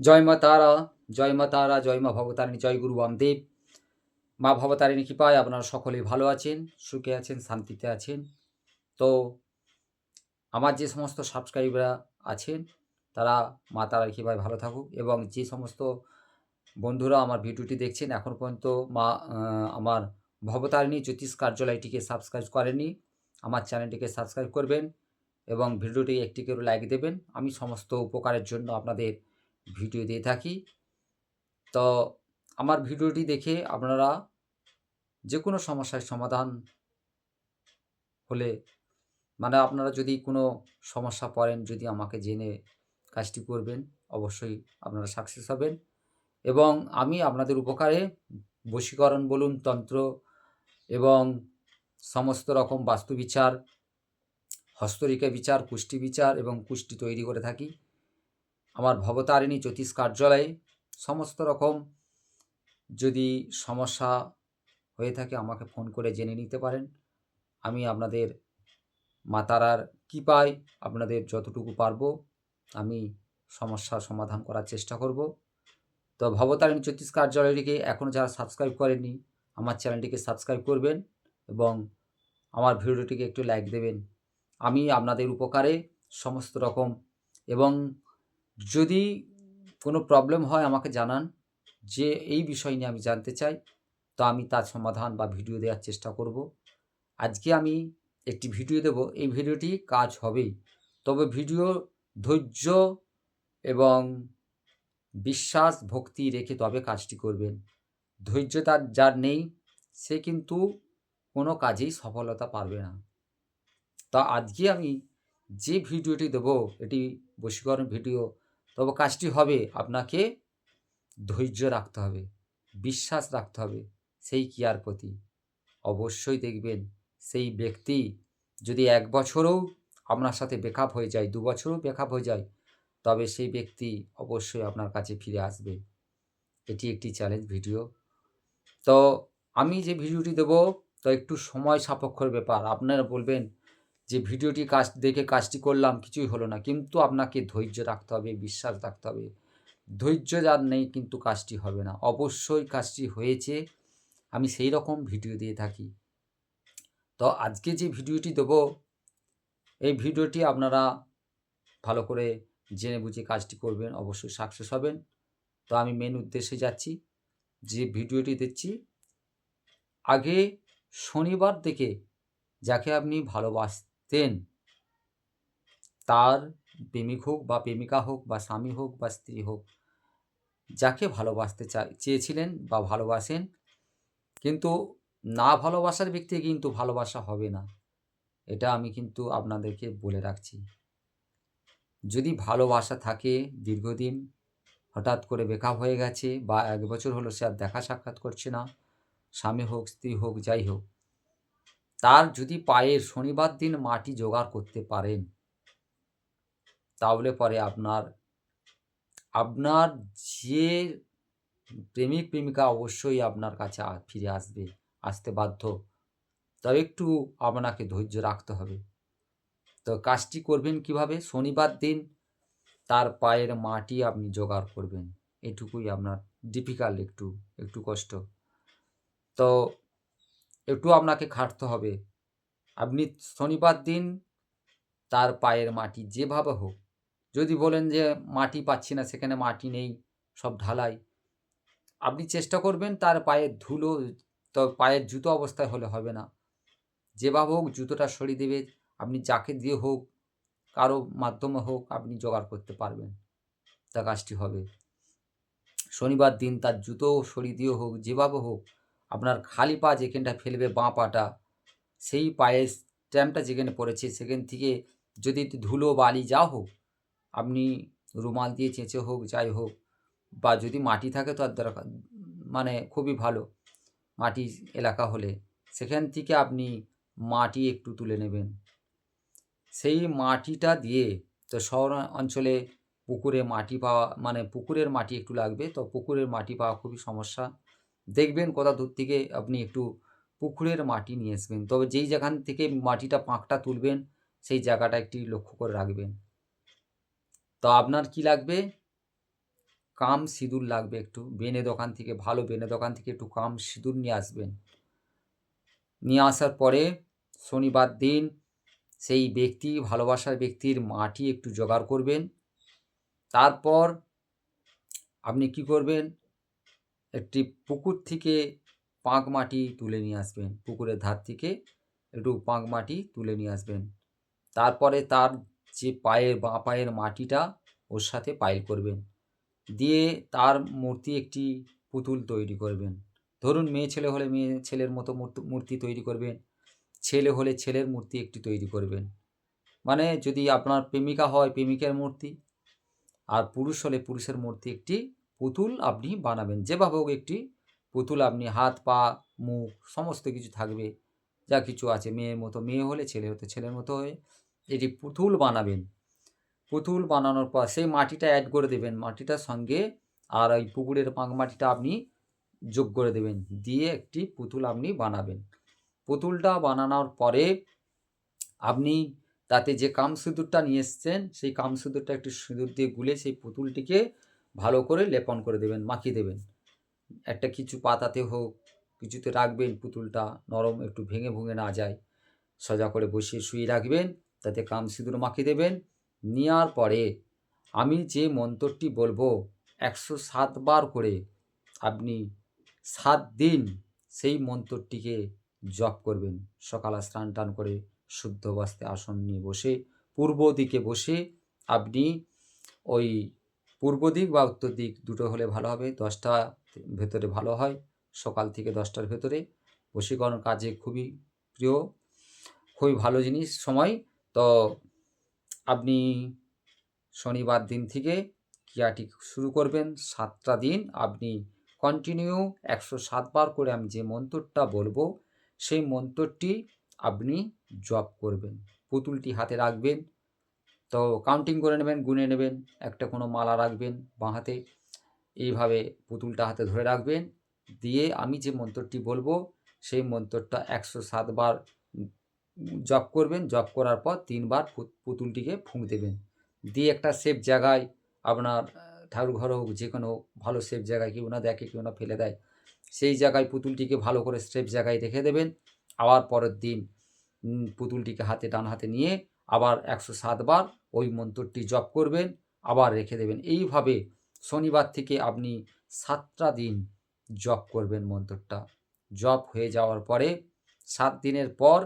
জয় মা তারা, জয় মা তারা, জয় মা ভবতারিণী, জয় গুরু বামদেব। মা ভবতারিণী কৃপায় আপনারা সকলেই ভালো আছেন, সুখে আছেন, শান্তিতে আছেন। তো আমার যে সমস্ত সাবস্ক্রাইবাররা আছেন, তারা মা তারার কৃপায় ভালো থাকুক এবং যে সমস্ত বন্ধুরা আমার ভিডিওটি দেখছেন, এখন পর্যন্ত মা আমার ভবতারিণী জ্যোতিষ কার্যালয়টিকে সাবস্ক্রাইব করেননি, আমার চ্যানেলটিকে সাবস্ক্রাইব করবেন এবং ভিডিওটি একটি করে লাইক দেবেন। আমি সমস্ত উপকারের জন্য আপনাদের ভিডিও দিয়ে থাকি। তো আমার ভিডিওটি দেখে আপনারা যে কোনো সমস্যার সমাধান হলে মানে আপনারা যদি কোনো সমস্যা পড়েন, যদি আমাকে জেনে কাজটি করবেন, অবশ্যই আপনারা সাকসেস হবেন। এবং আমি আপনাদের উপকারে বশীকরণ বলুন, তন্ত্র এবং সমস্ত রকম বাস্তুবিচার হস্তরিকা বিচার, কুষ্টি বিচার এবং কুষ্টি তৈরি করে থাকি। আমার ভবতারিণী জ্যোতিষ কার্যালয়ে সমস্ত রকম যদি সমস্যা হয়ে থাকে আমাকে ফোন করে জেনে নিতে পারেন। আমি আপনাদের মাতারার কী পাই আপনাদের যতটুকু পারব আমি সমস্যার সমাধান করার চেষ্টা করব। তো ভবতারিণী জ্যোতিষ কার্যালয়টিকে এখনও যারা সাবস্ক্রাইব করেননি, আমার চ্যানেলটিকে সাবস্ক্রাইব করবেন এবং আমার ভিডিওটিকে একটু লাইক দেবেন। আমি আপনাদের উপকারে সমস্ত রকম এবং যদি কোনো প্রবলেম হয়, আমাকে জানান যে এই বিষয় নিয়ে আমি জানতে চাই, তো আমি তার সমাধান বা ভিডিও দেওয়ার চেষ্টা করব। আজকে আমি একটি ভিডিও দেব। এই ভিডিওটি কাজ হবেই। তবে ভিডিও ধৈর্য এবং বিশ্বাস, ভক্তি রেখে তবে কাজটি করবেন। ধৈর্য তার, যার নেই, সে কিন্তু কোনো কাজেই সফলতা পারবে না। তা আজকে আমি যে ভিডিওটি দেবো, এটি বশীকরণ ভিডিও তবে কাজটি হবে আপনাকে ধৈর্য রাখতে হবে, বিশ্বাস রাখতে হবে সেই ক্রিয়ার প্রতি। অবশ্যই দেখবেন সেই ব্যক্তি যদি এক বছরও আপনার সাথে বেকআপ হয়ে যায়, দু বছরও বেকআপ হয়ে যায়, তবে সেই ব্যক্তি অবশ্যই আপনার কাছে ফিরে আসবে। এটি একটি চ্যালেঞ্জ ভিডিও তো আমি যে ভিডিওটি দেবো, তো একটু সময় সাপেক্ষর ব্যাপার। আপনারা বলবেন যে ভিডিওটি কাজ দেখে কাজটি করলাম, কিছুই হলো না। কিন্তু আপনাকে ধৈর্য রাখতে হবে, বিশ্বাস রাখতে হবে। ধৈর্য যার নেই, কিন্তু কাজটি হবে না। অবশ্যই কাজটি হয়েছে। আমি সেই রকম ভিডিও দিয়ে থাকি। তো আজকে যে ভিডিওটি দেবো, এই ভিডিওটি আপনারা ভালো করে জেনে বুঝে কাজটি করবেন, অবশ্যই সাকসেস হবেন। তো আমি মেন উদ্দেশ্যে যাচ্ছি, যে ভিডিওটি দিচ্ছি আগে শনিবার থেকে যাকে আপনি ভালোবাসতেন তার প্রেমিক হোক বা প্রেমিকা হোক বা স্বামী হোক বা স্ত্রী হোক, যাকে ভালোবাসতে চাই চেয়েছিলেন বা ভালোবাসেন, কিন্তু না ভালোবাসার ব্যক্তি কিন্তু ভালোবাসা হবে না। এটা আমি কিন্তু আপনাদেরকে বলে রাখছি। যদি ভালোবাসা থাকে দীর্ঘদিন, হঠাৎ করে বেকআপ হয়ে গেছে বা এক বছর হলো সে আর দেখা সাক্ষাৎ করছে না, স্বামী হোক, স্ত্রী হোক, যাই হোক তার যদি পায়ের শনিবার দিন মাটি জোগাড় করতে পারেন, তাহলে পরে আপনার আপনার যে প্রেমিক, প্রেমিকা অবশ্যই আপনার কাছে ফিরে আসবে, আসতে বাধ্য। তবে একটু আপনাকে ধৈর্য রাখতে হবে। তো কাজটি করবেন কীভাবে? শনিবার দিন তার পায়ের মাটি আপনি জোগাড় করবেন। এটুকুই আপনার ডিফিকাল্ট একটু একটু কষ্ট। তো একটু আপনাকে খাটতে হবে। আপনি শনিবার দিন তার পায়ের মাটি যেভাবে হোক, যদি বলেন যে মাটি পাচ্ছি না, সেখানে মাটি নেই, সব ঢালাই, আপনি চেষ্টা করবেন তার পায়ের ধুলো, তো পায়ের জুতো অবস্থায় হলে হবে না। যেভাবে হোক জুতোটা সরিয়ে দেবে, আপনি যাকে দিয়ে হোক, কারও মাধ্যমে হোক, আপনি জোগাড় করতে পারবেন। তা কাজটি হবে। শনিবার দিন তার জুতো সরিয়ে দিয়ে হোক, যেভাবে হোক আপনার খালি পা যেখানটা ফেলবে বাঁ পাটা, সেই পায়ের স্ট্যাম্পটা যেখানে পড়েছে সেখান থেকে যদি ধুলো বালি যা হোক, আপনি রুমাল দিয়ে চেঁচে হোক, যাই হোক, বা যদি মাটি থাকে তো আর দরকার মানে খুবই ভালো মাটি এলাকা হলে, সেখান থেকে আপনি মাটি একটু তুলে নেবেন। সেই মাটিটা দিয়ে তো শহর অঞ্চলে পুকুরে মাটি পাওয়া মানে পুকুরের মাটি একটু লাগবে, তো পুকুরের মাটি পাওয়া খুবই সমস্যা। দেখবেন কোথা দূর থেকে আপনি একটু পুকুরের মাটি নিয়ে আসবেন। তবে যেই যেখান থেকে মাটিটা পাঁকটা তুলবেন, সেই জায়গাটা একটি লক্ষ্য করে রাখবেন। তো আপনার কি লাগবে? কাম সিঁদুর লাগবে একটু। বেনে দোকান থেকে, ভালো বেনে দোকান থেকে একটু কাম সিঁদুর নিয়ে আসবেন। নিয়ে আসার পরে শনিবার দিন সেই ব্যক্তি, ভালোবাসার ব্যক্তির মাটি একটু জোগাড় করবেন। তারপর আপনি কি করবেন? একটি পুকুর থেকে পাঁক মাটি তুলে নিয়ে আসবেন। পুকুরের ধার থেকে একটু পাঁক মাটি তুলে নিয়ে আসবেন। তারপরে তার যে পায়ের বাঁ পায়ের মাটিটা ওর সাথে পাইল করবেন। দিয়ে তার মূর্তি একটি পুতুল তৈরি করবেন। ধরুন মেয়ে ছেলে হলে মেয়ে ছেলের মতো মূর্তি তৈরি করবেন। ছেলে হলে ছেলের মূর্তি একটি তৈরি করবেন। মানে যদি আপনার প্রেমিকা হয় প্রেমিকের মূর্তি আর পুরুষ হলে পুরুষের মূর্তি একটি পুতুল আপনি বানাবেন। যেভাবে হোক একটি পুতুল আপনি হাত, পা, মুখ, সমস্ত কিছু থাকবে। যা কিছু আছে, মেয়ের মতো, মেয়ে হলে ছেলে হতে ছেলের মতো হয়ে এটি পুতুল বানাবেন। পুতুল বানানোর পর সেই মাটিটা অ্যাড করে দেবেন। মাটিটার সঙ্গে আর ওই পুকুরের পাঁক মাটিটা আপনি যোগ করে দেবেন। দিয়ে একটি পুতুল আপনি বানাবেন। পুতুলটা বানানোর পরে আপনি তাতে যে কাম সিঁদুরটা নিয়ে এসছেন, সেই কাম সিঁদুরটা একটু সিঁদুর দিয়ে গুলে সেই পুতুলটিকে ভালো করে লেপন করে দেবেন, মাখিয়ে দেবেন। একটা কিছু পাতাতে হোক, কিছুতে রাখবেন পুতুলটা, নরম একটু ভেঙে ভুঙে না যায়। সোজা করে বসিয়ে শুয়ে রাখবেন, তাতে কাম সিঁদুর মাখিয়ে দেবেন। নেওয়ার পরে আমি যে মন্ত্রটি বলব, একশো সাতবার করে আপনি সাত দিন সেই মন্ত্রটিকে জপ করবেন। সকালে স্নান টান করে শুদ্ধ বস্তে আসন নিয়ে বসে, পূর্ব দিকে বসে আপনি ওই পূর্ব দিক বা উত্তর দিক দুটো হলে ভালো হবে। দশটা ভেতরে ভালো হয়। সকাল থেকে দশটার ভেতরে। বশীকরণ কাজে খুবই প্রিয়। খুবই ভালো জিনিস সময়। তো আপনি শনিবার দিন থেকে ক্রিয়াটি শুরু করবেন। সাতটা দিন আপনি কন্টিনিউ একশো সাতবার করে আমি যে মন্তরটা বলব, সেই মন্তরটি আপনি জপ করবেন। পুতুলটি হাতে রাখবেন। তো কাউন্টিং করে নেবেন, গুনে নেবেন, একটা কোনো মালা রাখবেন বাঁ হাতে। এইভাবে পুতুলটা হাতে ধরে রাখবেন। দিয়ে আমি যে মন্ত্রটি বলব, সেই মন্ত্রটা একশো সাতবার জপ করবেন। জপ করার পর তিনবার পুতুলটিকে ফুঁক দেবেন। দিয়ে একটা সেফ জায়গায় আপনার ঠাকুর ঘর হোক, যে কোনো ভালো সেফ জায়গায়, কেউ না দেখে, কেউ না ফেলে দেয়, সেই জায়গায় পুতুলটিকে ভালো করে সেফ জায়গায় রেখে দেবেন। আবার পরের দিন পুতুলটিকে হাতে, ডান হাতে নিয়ে আবার একশো সাতবার ওই মন্ত্রটি জপ করবেন, আবার রেখে দেবেন। এইভাবে শনিবার থেকে আপনি সাতটা দিন জপ করবেন মন্ত্রটা। জপ হয়ে যাওয়ার পরে সাত দিনের পর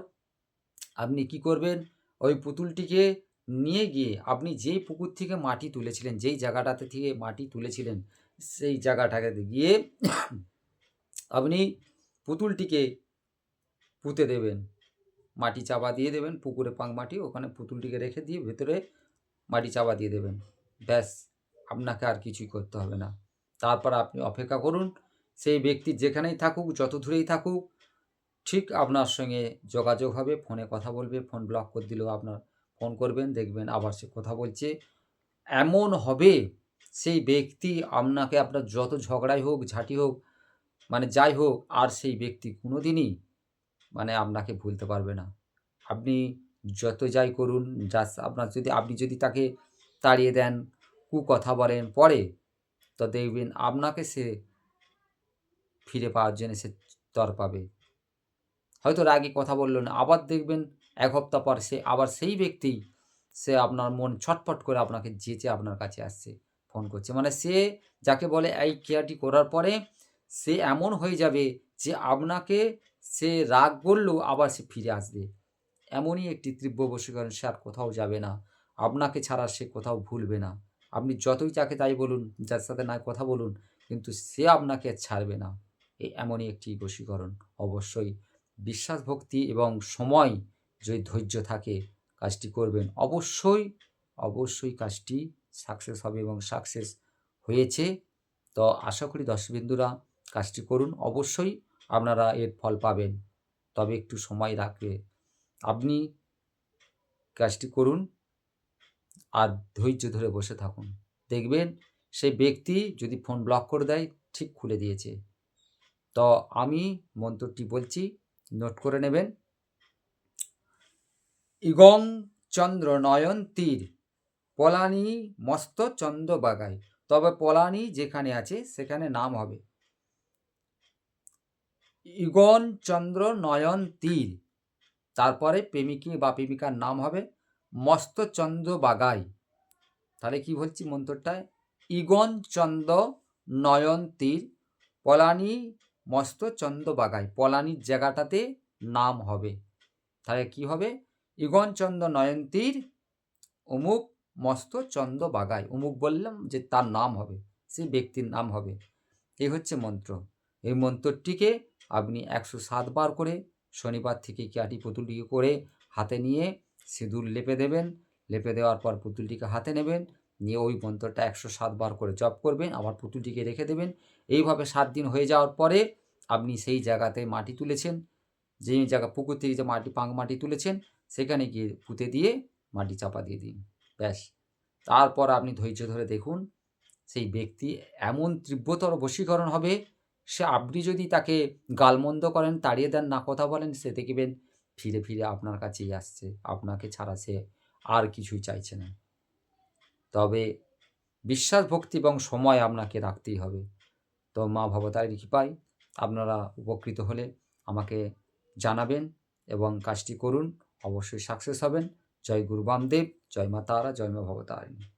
আপনি কি করবেন? ওই পুতুলটিকে নিয়ে গিয়ে আপনি যেই পুকুর থেকে মাটি তুলেছিলেন, যেই জায়গাটাতে থেকে মাটি তুলেছিলেন, সেই জায়গাটাকে গিয়ে আপনি পুতুলটিকে পুঁতে দেবেন। মাটি চাপা দিয়ে দেবেন, পুকুরে পাং মাটি, ওখানে পুতুলটিকে রেখে দিয়ে ভেতরে মাটি চাপা দিয়ে দেবেন। ব্যাস, আপনাকে আর কিছুই করতে হবে না। তারপর আপনি অপেক্ষা করুন, সেই ব্যক্তি যেখানেই থাকুক, যত দূরেই থাকুক, ঠিক আপনার সঙ্গে যোগাযোগ হবে, ফোনে কথা বলবে, ফোন ব্লক করে দিলেও আপনার ফোন করবেন, দেখবেন আবার সে কথা বলছে। এমন হবে, সেই ব্যক্তি আপনাকে আপনার যত ঝগড়াই হোক, ঝাঁটি হোক মানে যাই হোক, আর সেই ব্যক্তি কোনো দিনই মানে আপনাকে ভুলতে পারবে না। আপনি যত যাই করুন যা আপনার যদি, আপনি যদি তাকে তাড়িয়ে দেন, কু কথা বলেন, পরে তো দেখবেন আপনাকে সে ফিরে পাওয়ার জন্য সে তর পাবে। হয়তো রাগে কথা বলল না, আবার দেখবেন এক হপ্তাহ পর সে, আবার সেই ব্যক্তি সে আপনার মন ছটফট করে আপনাকে যেচে আপনার কাছে আসছে ফোন করছে। মানে সে যাকে বলে, এই কেয়ারটি করার পরে সে এমন হয়ে যাবে যে আপনাকে সে রাগ করলেও আবার সে ফিরে আসবে। এমনই একটি তীব্র বশীকরণ সে আর কোথাও যাবে না। আপনাকে ছাড়া সে কোথাও ভুলবে না। আপনি যতই যাকে তাই বলুন, যার সাথে না কথা বলুন, কিন্তু সে আপনাকে ছাড়বে না। এই এমনই একটি বশীকরণ। অবশ্যই বিশ্বাস ভক্তি এবং সময় যদি ধৈর্য থাকে, কাজটি করবেন। অবশ্যই অবশ্যই কাজটি সাকসেস হবে এবং সাকসেস হয়েছে। তো আশা করি দর্শকবিন্দুরা কাজটি করুন। অবশ্যই আপনারা এর ফল পাবেন। তবে একটু সময় রাখবে। আপনি কাজটি করুন আর ধৈর্য ধরে বসে থাকুন। দেখবেন সেই ব্যক্তি যদি ফোন ব্লক করে দেয়, ঠিক খুলে দিয়েছে। তো আমি মন্ত্রটি বলছি, নোট করে নেবেন। ইগং চন্দ্র নয়ন তীর, পলানি মস্ত চন্দ্র বাগায় তবে পলানি যেখানে আছে, সেখানে নাম হবে। ইগন, চন্দ্র, নয়ন তীর তারপরে প্রেমিকী বা প্রেমিকার নাম হবে মস্তচন্দ্র বাগাই তাহলে কি বলছি মন্ত্রটায়? ইগন, চন্দ্র, নয়ন তীর পলানি, মস্তচন্দ্র বাগাই পলানির জায়গাটাতে নাম হবে। তাহলে কি হবে? ইগন, চন্দ্র, নয়ন তীর অমুক মস্ত চন্দ্র বাগাই অমুক বললাম যে তার নাম হবে, সেই ব্যক্তির নাম হবে। এই হচ্ছে মন্ত্র। এই মন্ত্রটিকে আপনি একশো সাতবার করে শনিবার থেকে কাটি পুতুলটিকে করে হাতে নিয়ে সিঁদুর লেপে দেবেন। লেপে দেওয়ার পর পুতুলটিকে হাতে নেবেন। নিয়ে ওই মন্ত্রটা একশো সাতবার করে জপ করবেন, আবার পুতুলটিকে রেখে দেবেন। এইভাবে সাত দিন হয়ে যাওয়ার পরে আপনি সেই জায়গাতে মাটি তুলেছেন। যে জায়গা পুকুর থেকে যে মাটি পাং মাটি তুলেছেন, সেখানে গিয়ে পুঁতে দিয়ে মাটি চাপা দিয়ে দিন। ব্যাস। তারপর আপনি ধৈর্য ধরে দেখুন, সেই ব্যক্তি এমন তীব্রতর বশীকরণ হবে সে আপনি যদি তাকে গালমন্দ করেন, তাড়িয়ে দেন, না কথা বলেন, সে দেখবেন ফিরে ফিরে আপনার কাছেই আসছে। আপনাকে ছাড়া সে আর কিছুই চাইছে না। তবে বিশ্বাস, ভক্তি এবং সময় আপনাকে রাখতেই হবে। তো মা ভবতারিণী কৃপায় আপনারা উপকৃত হলে আমাকে জানাবেন এবং কাজটি করুন। অবশ্যই সাকসেস হবেন। জয় গুরু বামদেব, জয় মা তারা, জয় মা ভবতারিণী।